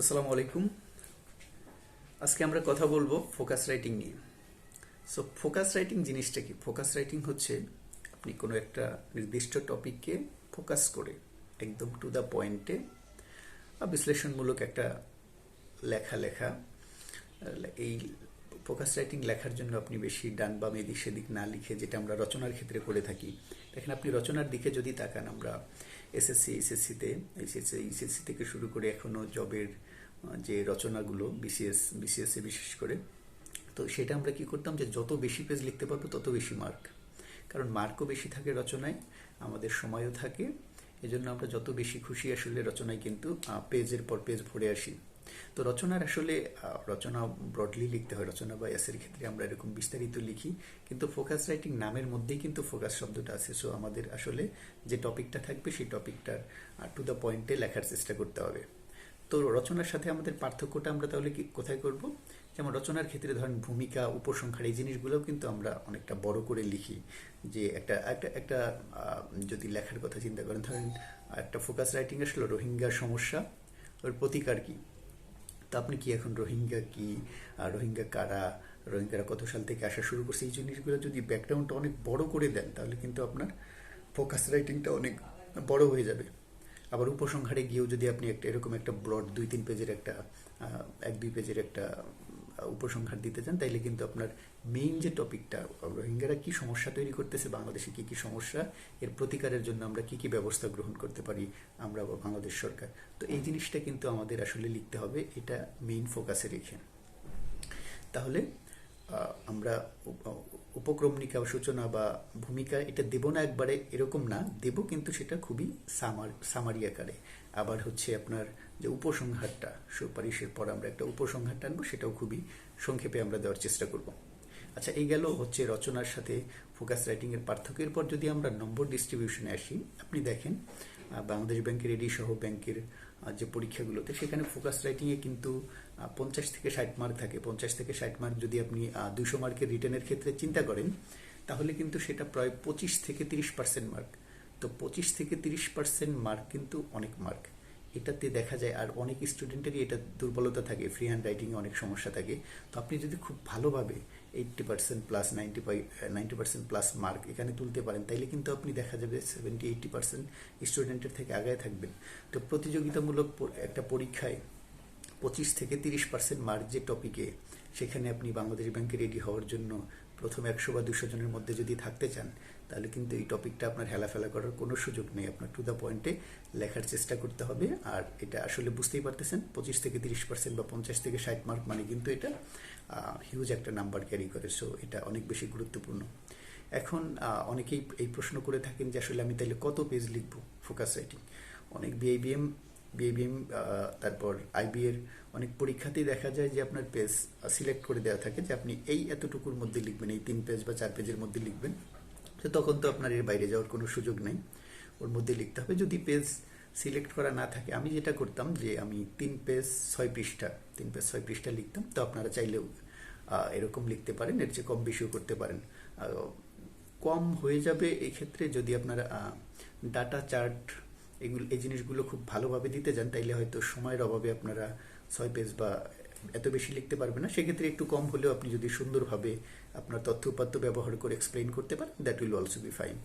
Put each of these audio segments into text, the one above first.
আসসালামু আলাইকুম। আজকে আমরা কথা বলব ফোকাস রাইটিং নিয়ে। সো ফোকাস রাইটিং জিনিসটা কি? ফোকাস রাইটিং হচ্ছে আপনি কোনো একটা নির্দিষ্ট টপিককে ফোকাস করে একদম টু দ্য পয়েন্টে বিশ্লেষণমূলক একটা লেখা লেখা এই ফোকাস রাইটিং লেখার জন্য আপনি বেশি ডান বাম এদিক সেদিক না লিখে, যেটা আমরা রচনার ক্ষেত্রে করে থাকি। দেখেন, আপনি রচনার দিকে যদি তাকান, আমরা এসএসসি এইচএসসিতে এইচএসসি এইচএসসি থেকে শুরু করে এখনও জবের যে রচনাগুলো বিসিএস বিসিএসে বিশেষ করে, তো সেটা আমরা কি করতাম যে যত বেশি পেজ লিখতে পারব, তত বেশি মার্ক কারণ মার্কও বেশি থাকে রচনায়, আমাদের সময়ও থাকে, এজন্য আমরা যত বেশি খুশি আসলে রচনায় কিন্তু পেজের পর পেজ ভরে আসি। তো রচনার আসলে রচনা ব্রডলি লিখতে হয়, রচনা বা এসের ক্ষেত্রে আমরা এরকম বিস্তারিত লিখি, কিন্তু ফোকাস রাইটিং নামের মধ্যেই কিন্তু ফোকাস শব্দটা আছে। সো আমাদের আসলে যে টপিকটা থাকবে, সেই টপিকটার টু দ্য পয়েন্টে লেখার চেষ্টা করতে হবে। তো রচনার সাথে আমাদের পার্থক্যটা আমরা তাহলে কি, কোথায় করব? যেমন রচনার ক্ষেত্রে ধরেন ভূমিকা, উপসংহার, এই জিনিসগুলোও কিন্তু আমরা অনেকটা বড় করে লিখি। যে একটা একটা একটা যদি লেখার কথা চিন্তা করেন, ধরেন একটা ফোকাস রাইটিং আসলো রোহিঙ্গা সমস্যা, ওর প্রতিকার কী? তা আপনি কি এখন রোহিঙ্গা কি? রোহিঙ্গা কারা? রোহিঙ্গারা কত সাল থেকে আসা শুরু করছে? এই জিনিসগুলো যদি ব্যাকগ্রাউন্ডটা অনেক বড় করে দেন, তাহলে কিন্তু আপনার ফোকাস রাইটিংটা অনেক বড় হয়ে যাবে। আবার উপসংহারে গিয়েও যদি আপনি একটা এরকম একটা ব্রড দুই তিন পেজের একটা এক দুই পেজের একটা উপসংহার দিতে চান, তাইলে কিন্তু আপনার মেইন যে টপিকটা রোহিঙ্গারা কি সমস্যা তৈরি করতেছে, বাংলাদেশে কি কি সমস্যা, এর প্রতিকারের জন্য আমরা কি কি ব্যবস্থা গ্রহণ করতে পারি, আমরা বাংলাদেশ সরকার। তো এই জিনিসটা কিন্তু আমাদের আসলে লিখতে হবে, এটা মেইন ফোকাসে রেখে। তাহলে আমরা উপক্রমণিকা সূচনা বা ভূমিকা এটা দেব না একবারে, এরকম না। দেব কিন্তু সেটা খুবই সামার, সামারি আকারে। আবার হচ্ছে আপনার যে উপসংহারটা, সুপারিশের পর আমরা একটা উপসংহার টানবো, সেটাও খুবই সংক্ষেপে আমরা দেওয়ার চেষ্টা করব। আচ্ছা এই গেল হচ্ছে রচনার সাথে ফোকাস রাইটিংয়ের পার্থক্যের পর যদি আমরা নম্বর ডিস্ট্রিবিউশনে আসি, আপনি দেখেন বাংলাদেশ ব্যাংকের এডি সহ ব্যাংকের যে পরীক্ষাগুলোতে, সেখানে ফোকাস রাইটিংয়ে কিন্তু পঞ্চাশ থেকে ষাট মার্ক থাকে। পঞ্চাশ থেকে ষাট মার্ক যদি আপনি দুশো মার্কের রিটার্নের ক্ষেত্রে চিন্তা করেন, তাহলে কিন্তু সেটা প্রায় পঁচিশ থেকে তিরিশ পার্সেন্ট মার্ক তো পঁচিশ থেকে তিরিশ পার্সেন্ট মার্ক কিন্তু অনেক মার্ক এটাতে দেখা যায়, আর অনেক স্টুডেন্টেরই এটা দুর্বলতা থাকে ফ্রি হ্যান্ড রাইটিংয়ে অনেক সমস্যা থাকে। তো আপনি যদি খুব ভালোভাবে eighty percent plus ninety ninety percent plus mark এখানে তুলতে পারেন, তাইলে কিন্তু আপনি দেখা যাবে সেভেন্টি এইটটি পার্সেন্ট স্টুডেন্টের থেকে আগায় থাকবেন। তো প্রতিযোগিতামূলক একটা পরীক্ষায় পঁচিশ থেকে তিরিশ পার্সেন্ট মার্ক যে টপিকে সেখানে আপনি বাংলাদেশ ব্যাংকে রেডি হওয়ার জন্য প্রথমে একশো বা দুশো জনের মধ্যে যদি থাকতে চান তাহলে কিন্তু এই টপিকটা আপনার হেলাফেলা করার কোনো সুযোগ নেই। আপনার টু দ্য পয়েন্টে লেখার চেষ্টা করতে হবে। আর এটা আসলে বুঝতেই পারতেছেন, পঁচিশ থেকে তিরিশ পার্সেন্ট বা পঞ্চাশ থেকে ষাট মার্ক মানে কিন্তু এটা হিউজ একটা নাম্বার ক্যারি করে। সো এটা অনেক বেশি গুরুত্বপূর্ণ। এখন অনেকেই এই প্রশ্ন করে থাকেন যে আসলে আমি তাহলে কত পেজ লিখব ফোকাস রাইটিং অনেক বিআইবিএম বিএবিএম তারপর আইবি এর অনেক পরীক্ষাতেই দেখা যায় যে আপনার পেজ সিলেক্ট করে দেওয়া থাকে যে আপনি এই এতটুকুর মধ্যে লিখবেন, এই তিন পেজ বা চার পেজের মধ্যে লিখবেন। তো তখন তো আপনার এর বাইরে যাওয়ার কোনো সুযোগ নেই। ওর মধ্যে লিখতে হবে, যদি পেজ সিলেক্ট করা না থাকে, আমি যেটা করতাম যে আমি তিন পেজ ছয় পৃষ্ঠা, তিন পেজ ছয় পৃষ্ঠা লিখতাম। তো আপনারা চাইলেও এরকম লিখতে পারেন, এর চেয়ে কম বেশিও করতে পারেন। কম হয়ে যাবে এই ক্ষেত্রে যদি আপনারা ডাটা চার্ট এগুলো, এই জিনিসগুলো খুব ভালোভাবে দিতে যান, তাইলে হয়তো সময়ের অভাবে আপনারা ছয় পেজ বা এত বেশি লিখতে পারবে না, সেক্ষেত্রে একটু কম হলেও আপনি যদি সুন্দরভাবে আপনার তথ্য উপাত্ত ব্যবহার করে এক্সপ্লেন করতে পারেন that will also be fine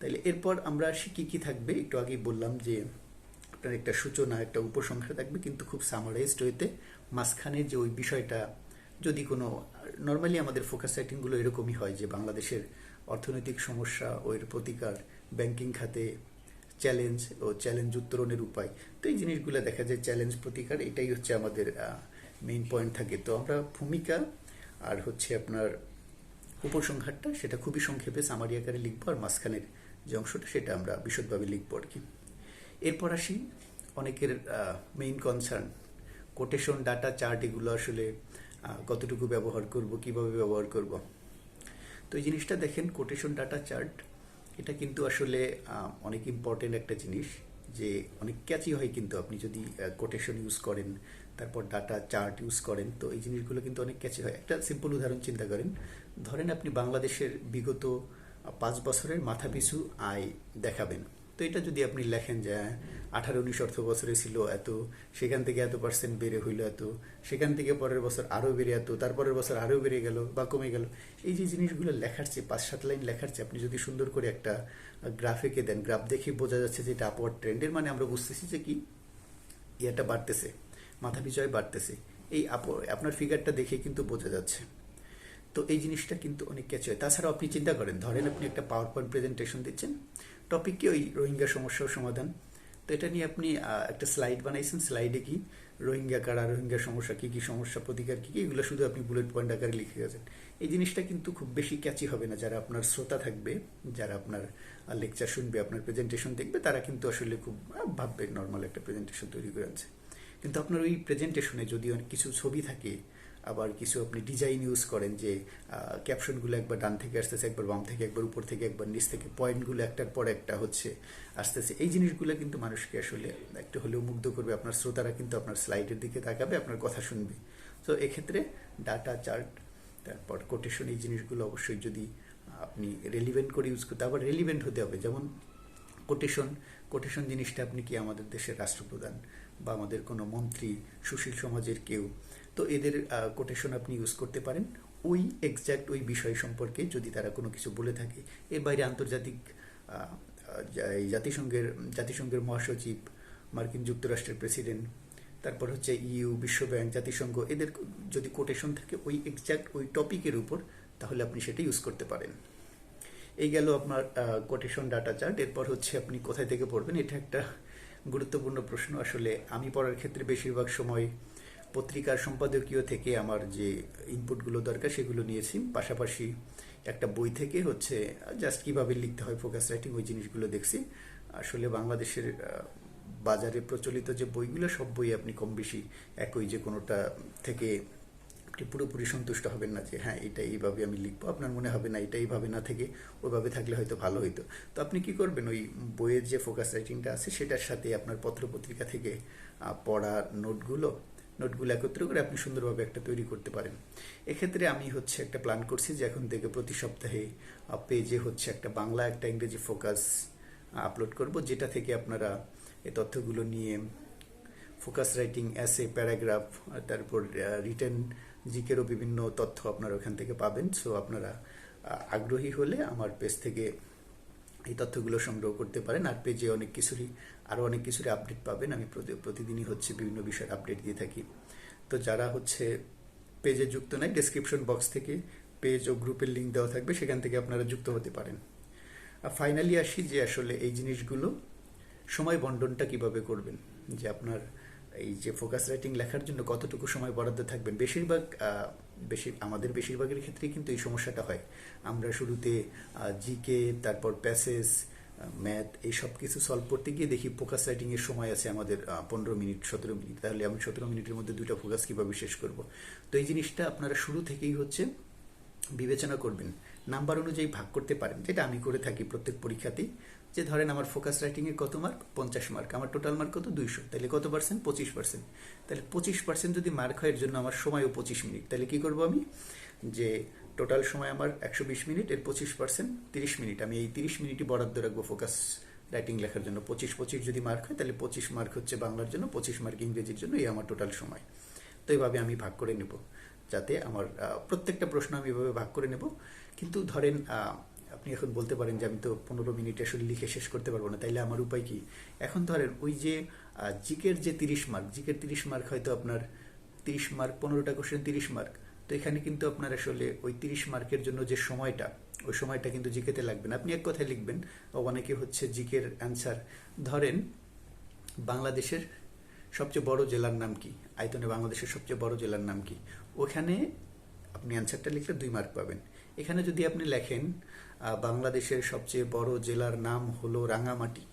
তাইলে এরপর আমরা আসি কী কী থাকবে। একটু আগেই বললাম যে আপনার একটা সূচনা, একটা উপসংখ্যা থাকবে, কিন্তু খুব সামারাইজড হইতে মাঝখানে যে ওই বিষয়টা যদি কোনো নর্মালি আমাদের ফোকাস রাইটিংগুলো এরকমই হয় যে বাংলাদেশের অর্থনৈতিক সমস্যা ও এর প্রতিকার ব্যাংকিং খাতে চ্যালেঞ্জ ও চ্যালেঞ্জ উত্তরণের উপায়। তো এই জিনিসগুলো দেখা যায় চ্যালেঞ্জ প্রতিকার, এটাই হচ্ছে আমাদের মেইন পয়েন্ট থাকে। তো আমরা ভূমিকা আর হচ্ছে আপনার উপসংহারটা, সেটা খুবই সংক্ষেপে সামারি আকারে লিখব আর মাঝখানের যে অংশটা, সেটা আমরা বিশদভাবে লিখব আর কি। এরপর আসি অনেকের main concern quotation data chart এগুলো আসলে কতটুকু ব্যবহার করব, কীভাবে ব্যবহার করব। তো এই জিনিসটা দেখেন কোটেশন ডাটা চার্ট এটা কিন্তু আসলে অনেক ইম্পর্টেন্ট একটা জিনিস। যে অনেক ক্যাচি হয় কিন্তু আপনি যদি কোটেশন ইউজ করেন, তারপর ডাটা চার্ট ইউজ করেন, তো এই জিনিসগুলো কিন্তু অনেক ক্যাচি হয়। একটা সিম্পল উদাহরণ চিন্তা করেন, ধরেন আপনি বাংলাদেশের বিগত পাঁচ বছরের মাথাপিছু আয় দেখাবেন। এটা যদি আপনি লেখেন যে, আঠারো উনিশ অর্থ বছরে ছিল এত, সেখান থেকে এত পার্সেন্ট বেড়ে হইল এত, সেখান থেকে পরের বছর আরও বেড়ে এত, তারপরের বছর আরও বেড়ে গেল বা কমে গেল, এই যে জিনিসগুলো লেখার চেয়ে, পাঁচ সাত লাইন লেখার চেয়ে আপনি যদি সুন্দর করে একটা গ্রাফিকে দেন গ্রাফ দেখে বোঝা যাচ্ছে যে এটা আপওয়ার্ড ট্রেন্ডের মানে আমরা বুঝতেছি যে কি? ইয়েটা বাড়তেছে, মাথা পিছয় বাড়তেছে, এই আপ- আপনার ফিগারটা দেখে কিন্তু বোঝা যাচ্ছে। তো এই জিনিসটা কিন্তু অনেক ক্যাচ হয়। তাছাড়াও আপনি চিন্তা করেন, ধরেন আপনি একটা পাওয়ার পয়েন্ট প্রেজেন্টেশন দিচ্ছেন টপিক কি ওই রোহিঙ্গা সমস্যার সমাধান? তো এটা নিয়ে আপনি একটা স্লাইড বানাইছেন। স্লাইডে কি রোহিঙ্গা কারা, রোহিঙ্গা সমস্যা, কি কি সমস্যা, প্রতিকার কি কি, এগুলো শুধু আপনি বুলেট পয়েন্ট আকারে লিখে গেছেন। এই জিনিসটা কিন্তু খুব বেশি ক্যাচি হবে না। যারা আপনার শ্রোতা থাকবে, যারা আপনার লেকচার শুনবে, আপনার প্রেজেন্টেশন দেখবে, তারা কিন্তু আসলে খুব ভাববে নর্মাল একটা প্রেজেন্টেশন তৈরি করে আনছে। কিন্তু আপনার ওই প্রেজেন্টেশনে যদি অনেক কিছু ছবি থাকে আবার কিছু আপনি ডিজাইন ইউজ করেন যে ক্যাপশনগুলো একবার ডান থেকে আসতেছে, একবার বাম থেকে, একবার উপর থেকে, একবার নিচ থেকে পয়েন্টগুলো একটার পর একটা হচ্ছে, আসতেছে। এই জিনিসগুলো কিন্তু মানুষকে আসলে একটু হলেও মুগ্ধ করবে, আপনার শ্রোতারা কিন্তু আপনার স্লাইডের দিকে তাকাবে, আপনার কথা শুনবে। তো এক্ষেত্রে ডাটা চার্ট তারপর কোটেশন এই জিনিসগুলো অবশ্যই যদি আপনি রেলিভেন্ট করে ইউজ করতে আবার রেলিভেন্ট হতে হবে। যেমন কোটেশন কোটেশন জিনিসটা আপনি কি আমাদের দেশের রাষ্ট্রপ্রধান? বা আমাদের কোনো মন্ত্রী, সুশীল সমাজের কেউ, তো এদের কোটেশন আপনি ইউজ করতে পারেন। ওই এক্স্যাক্ট ওই বিষয় সম্পর্কে যদি তারা কোনো কিছু বলে থাকে। এর বাইরে আন্তর্জাতিক জাতিসংঘের জাতিসংঘের মহাসচিব, মার্কিন যুক্তরাষ্ট্রের প্রেসিডেন্ট, তারপর হচ্ছে ইউ, বিশ্বব্যাংক, জাতিসংঘ, এদের যদি কোটেশন থাকে ওই এক্স্যাক্ট ওই টপিকের উপর, তাহলে আপনি সেটা ইউজ করতে পারেন। এই গেল আপনার কোটেশন ডাটা চার্ট এরপর হচ্ছে আপনি কোথায় থেকে পড়বেন? এটা একটা গুরুত্বপূর্ণ প্রশ্ন। আসলে আমি পড়ার ক্ষেত্রে বেশিরভাগ সময় পত্রিকার সম্পাদকীয় থেকে আমার যে ইনপুটগুলো দরকার সেগুলো নিয়েছি। পাশাপাশি একটা বই থেকে হচ্ছে জাস্ট কীভাবে লিখতে হয় ফোকাস রাইটিং ওই জিনিসগুলো দেখছি। আসলে বাংলাদেশের বাজারে প্রচলিত যে বইগুলো সব বই আপনি কম বেশি একই যে কোনোটা থেকে পুরোপুরি সন্তুষ্ট হবেন না যে হ্যাঁ এটা এইভাবে আমি লিখব, আপনার মনে হবে না, এটা এইভাবে না থেকে ওইভাবে থাকলে হয়তো ভালো হইতো। তো আপনি কি করবেন? ওই বইয়ের যে ফোকাস রাইটিংটা আছে, সেটার সাথে আপনার পত্রপত্রিকা থেকে পড়া নোটগুলো নোটগুলো একত্র করে আপনি সুন্দরভাবে একটা তৈরি করতে পারেন। এক্ষেত্রে আমি হচ্ছে একটা প্ল্যান করছি যে, এখন থেকে প্রতি সপ্তাহে পেজে হচ্ছে একটা বাংলা, একটা ইংরেজি ফোকাস আপলোড করব, যেটা থেকে আপনারা এই তথ্যগুলো নিয়ে ফোকাস রাইটিং অ্যাসে প্যারাগ্রাফ তারপর রিটেন জিকেরও বিভিন্ন তথ্য আপনারা ওখান থেকে পাবেন। সো আপনারা আগ্রহী হলে আমার পেজ থেকে এই তথ্যগুলো সংগ্রহ করতে পারেন। আর পেজে অনেক কিছুরই আরও অনেক কিছুরই আপডেট পাবেন। আমি প্রতি- প্রতিদিনই হচ্ছে বিভিন্ন বিষয়ের আপডেট দিয়ে থাকি। তো যারা হচ্ছে পেজে যুক্ত নাই ডেসক্রিপশন বক্স থেকে পেজ ও গ্রুপের লিঙ্ক দেওয়া থাকবে। সেখান থেকে আপনারা যুক্ত হতে পারেন। আর ফাইনালি আসি যে আসলে এই জিনিসগুলো সময় বন্টনটা কীভাবে করবেন? যে আপনার এই যে ফোকাস রাইটিং লেখার জন্য কতটুকু সময় বরাদ্দ থাকবেন? বেশিরভাগ বেশি, আমাদের বেশিরভাগের ক্ষেত্রেই কিন্তু এই সমস্যাটা হয়। আমরা শুরুতে জিকে তারপর প্যাসেজ ম্যাথ এই সব কিছু সলভ করতে গিয়ে দেখি ফোকাস রাইটিং এর সময় আছে আমাদের পনেরো মিনিট, সতেরো মিনিট। তাহলে আমি সতেরো মিনিটের মধ্যে দুইটা ফোকাস কীভাবে শেষ করব? তো এই জিনিসটা আপনারা শুরু থেকেই হচ্ছে বিবেচনা করবেন। নাম্বার অনুযায়ী ভাগ করতে পারেন, যেটা আমি করে থাকি প্রত্যেক পরীক্ষাতেই। যে ধরেন আমার ফোকাস রাইটিং এর কত মার্ক পঞ্চাশ মার্ক আমার টোটাল মার্ক কত? দুইশো। তাহলে কত পার্সেন্ট পঁচিশ পার্সেন্ট তাহলে পঁচিশ পার্সেন্ট যদি মার্ক হয়, এর জন্য আমার সময়ও পঁচিশ মিনিট। তাহলে কি করব আমি? যে টোটাল সময় আমার একশো বিশ মিনিট, এর পঁচিশ পার্সেন্ট তিরিশ মিনিট। আমি এই তিরিশ মিনিটই বরাদ্দ রাখব ফোকাস রাইটিং লেখার জন্য। পঁচিশ পঁচিশ যদি মার্ক হয় তাহলে পঁচিশ মার্ক হচ্ছে বাংলার জন্য, পঁচিশ মার্ক ইংরেজির জন্য এই আমার টোটাল সময়। তো এইভাবে আমি ভাগ করে নেব। যাতে আমার প্রত্যেকটা প্রশ্ন আমি এভাবে ভাগ করে নেব। কিন্তু ধরেন আপনি এখন বলতে পারেন যে আমি তো পনেরো মিনিট আসলে লিখে শেষ করতে পারব না, তাইলে আমার উপায় কি? এখন ধরেন ওই যে জিকের যে তিরিশ মার্ক, জিকের তিরিশ মার্ক হয়তো আপনার তিরিশ মার্ক, পনেরোটা কোশ্চেন তিরিশ মার্ক, তো এখানে কিন্তু আপনার আসলে ওই তিরিশ মার্কের জন্য যে সময়টা, ওই সময়টা কিন্তু জিকেতে লাগবে না। আপনি এক কথায় লিখবেন, অনেকে হচ্ছে জিকের অ্যান্সার ধরেন বাংলাদেশের সবচেয়ে বড় জেলার নাম কি? আয়তনে বাংলাদেশের সবচেয়ে বড় জেলার নাম কি? ওখানে আপনি অ্যান্সারটা লিখলে দুই মার্ক পাবেন। এখানে যদি আপনি লেখেন বাংলাদেশের সবচেয়ে বড় জেলার নাম হলো রাঙামাটি।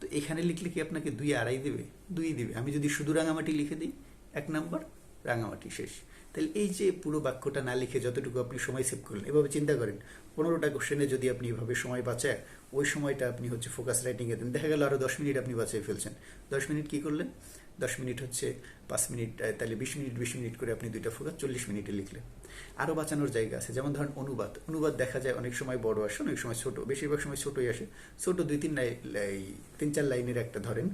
তো এখানে লিখলে কি আপনাকে দুই আড়াই দেবে? দুই দিবে। আমি যদি শুধু রাঙামাটি লিখে দিই, এক নাম্বার, রাঙামাটি শেষ। তাহলে এই যে পুরো বাক্যটা না লিখে যতটুকু আপনি সময় সেভ করলেন, এভাবে চিন্তা করেন, পনেরোটা কোশ্চেনে যদি আপনি এভাবে সময় বাঁচায়, ওই সময়টা আপনি হচ্ছে ফোকাস রাইটিংয়ে দেন। দেখা গেল আরও দশ মিনিট আপনি বাঁচিয়ে ফেলছেন। দশ মিনিট কি করলেন? দশ মিনিট হচ্ছে পাঁচ মিনিট তাহলে বিশ মিনিট বিশ মিনিট করে আপনি দুইটা ফোকাস চল্লিশ মিনিটে লিখলেন। আরও বাঁচানোর জায়গা আছে। যেমন ধরেন অনুবাদ। অনুবাদ দেখা যায় অনেক সময় বড় আসে, অনেক সময় ছোট। বেশিরভাগ সময় ছোটই আসে। ছোট দুই তিন লাই- তিন চার লাইনের একটা ধরেন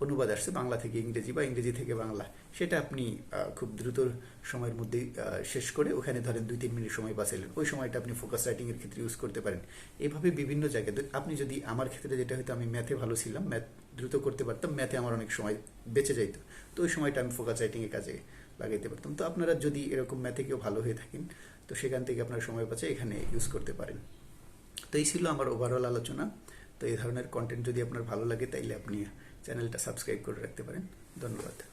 অনুবাদ আসছে বাংলা থেকে ইংরেজি বা ইংরেজি থেকে বাংলা। সেটা আপনি খুব দ্রুত সময়ের মধ্যে শেষ করে ওখানে ধরেন দুই তিন মিনিট সময় বাঁচাইলেন ওই সময়টা আপনি ফোকাস রাইটিংয়ের ক্ষেত্রে ইউজ করতে পারেন। এভাবে বিভিন্ন জায়গায় আপনি যদি আমার ক্ষেত্রে যেটা হয়তো আমি ম্যাথে ভালো ছিলাম ম্যাথ দ্রুত করতে পারতাম ম্যাথে আমার অনেক সময় বেঁচে যাইতো। তো ওই সময়টা আমি ফোকাস রাইটিং এর কাজে লাগাইতে পারতাম। তো আপনারা যদি এরকম ম্যাথে কেউ ভালো হয়ে থাকেন, তো সেখান থেকে আপনারা সময় পাচ্ছে এখানে ইউজ করতে পারেন। তো এই ছিল আমার ওভারঅল আলোচনা। তো এই ধরনের কন্টেন্ট যদি আপনার ভালো লাগে, তাইলে আপনি চ্যানেলটা সাবস্ক্রাইব করে রাখতে পারেন। ধন্যবাদ।